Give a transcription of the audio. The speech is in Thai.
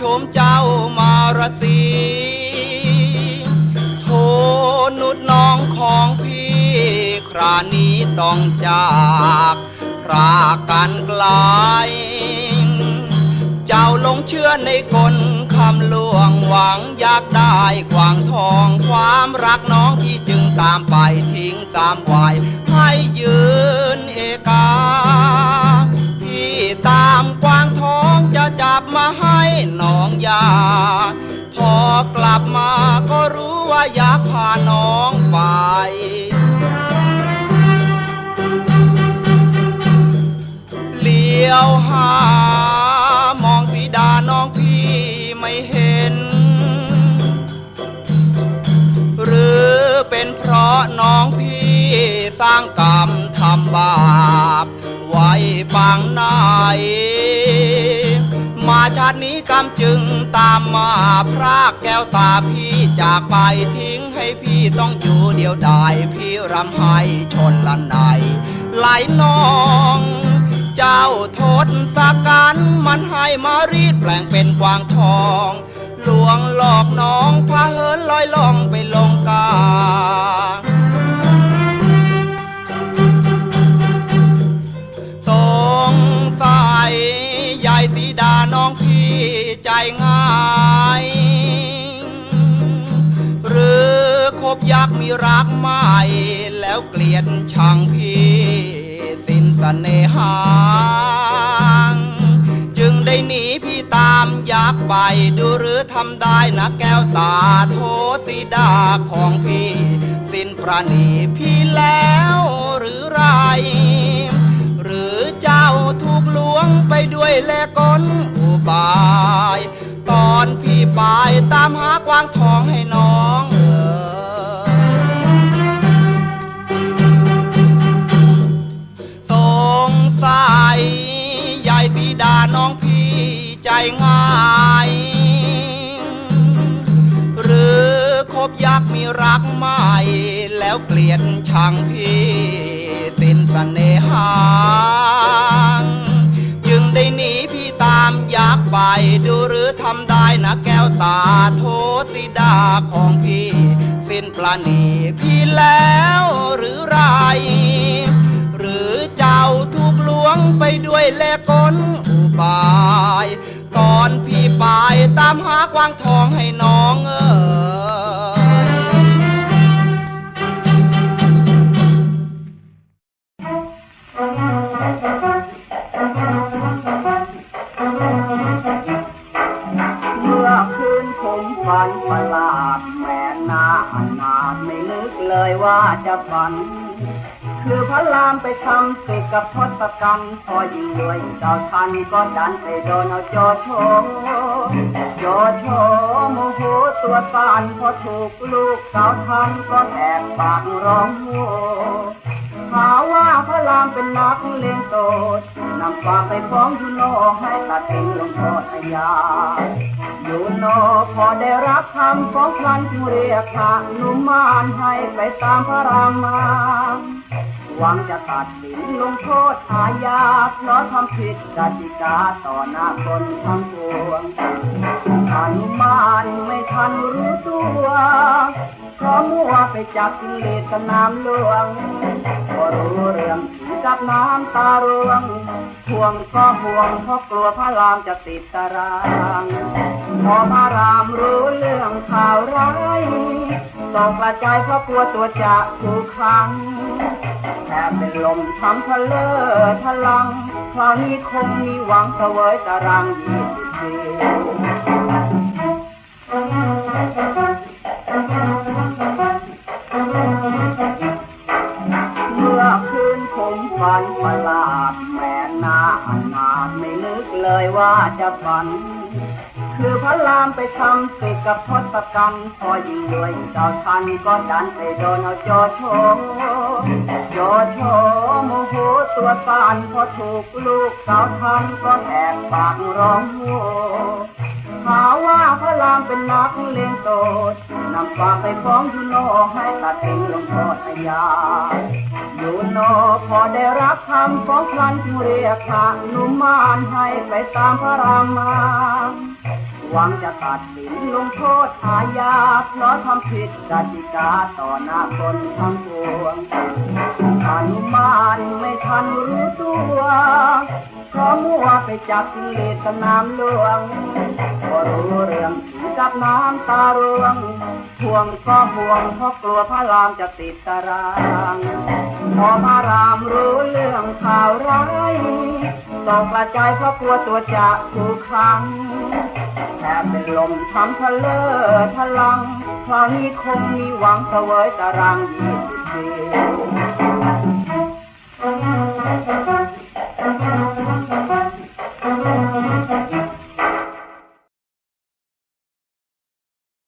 ชมเจ้ามารสีโทนุดน้องของพี่ครานี้ต้องจากพรากกันไกล เจ้าลงเชื่อในคนคำลวงหวังอยากได้กวางทองความรักน้องที่จึงตามไปทิ้งสามวัยากพาน้องไป เลี้ยวหามองสีดาน้องพี่ไม่เห็น หรือเป็นเพราะน้องพี่สร้างกรรมทำบาป ไว้ปางไหน ชาตินี้กรรมจึงตามมาพรากแก้วตาพี่จากไปทิ้งให้พี่ต้องอยู่เดียวดายพี่รำไห้ชนละไหนไหลนองเจ้าโทษสักกันมันให้มารีดแปลงเป็นกวางทองลวงหลอกน้องพาเหินลอยล่องไปลงกา น้องพี่ใจง่าย หรือคบยักษ์มีรักใหม่แล้วเกลียดชังพี่สิ้นสเสน่หาจึงได้หนีพี่ตามยักษ์ไปดูหรือทำได้นะแก้วตาโทสีดาของพี่สิ้นประณีพี่แล้วหรือไร หรือเจ้าถูกลวงไปด้วยแลกลอุ ตามหากวางทองให้น้องเออสงสัยยายสีดาน้องพี่ใจง่าย หรือคบยักษ์มีรักใหม่ แล้วเกลียดชังพี่สิ้นสเสน่หาจึงได้หนี พี่ตามยักษ์ไปดูหรือทำได้นะแก้วตาโทสิดาของพี่ สิ้นปลาณีพี่แล้วหรือไร หรือเจ้าถูกลวงไปด้วยแลกลอุบายตอนพี่ไปตามหากวางทองให้น้องเออ ยว่าจะฝัน คือพระรามไปทำศึกกับทศกัณฐ์พอยิงด้วยเจ้าทันก็ดันไปโดนเอาโจโฉโจโฉโมโหตัวปานพอถูกลูกสาวทันก็แหกปากร้องโห หาว่าพระรามเป็นนักเลงโตดนำความไปฟ้องยูโนให้ตัดเองลงโทษอาญายูโนพอได้รับคำฟ้องพลันจึงเรียกพระหนุมานให้ไปตามพระรามมาหวังจะตัดสินลงโทษอาญาเพราะทำผิดกติกาต่อหน้าคนทั้งปวงอนุมานไม่ทันรู้ตัวเพราะมั่วไปจับกิเลสสนามหลวง รู้เรื่องถึงกับน้ำตาร่วงห่วงก็ห่วงเพราะกลัวพระรามจะติดตารางพอพระรามรู้เรื่องข่าวร้ายต้องกระจายเพราะกลัวตัวจะถูกขังแทบเป็นลมทำทะเลอทะลังคราวนี้คงมีหวังเสวยตารางยี่สิบสี่าถไม่นึกเลยว่าจะฝัน คือพระรามไปทำศึกกับทศกัณฐ์พอยิงด้วยเจ้าทันก็ดันไปโดนเอาโจโฉโจโฉโมโหตัวตานพอถูกลูกสาวทันก็แหกปากร้องโหหาว่าพระรามเป็นนักเลงโตดนำความไปฟ้องยูโนให้ตัดเองลงโทษอาญา ยูโนพอได้รับคำฟ้องพลันจึงเรียกพระนุมานให้ไปตามพระรามมาหวังจะตัดสินลงโทษอาญาเพราะทำผิดกติกาต่อหน้าคนทั้งปวงอนุมานไม่ทันรู้ตัวเพราะมัวไปจับกิเลสสนามหลวงก็รู้เรื่อง กับน้ำตาร่วงห่วงก็ห่วงเพราะกลัวพระรามจะติดตารางพอพระรามรู้เรื่องข่าวร้ายตกกระจายเพราะกลัวตัวจะถูกขังแทบเป็นลมทำทะเลอทะลังคราวนี้คงมีหวังเสวยตารางยี่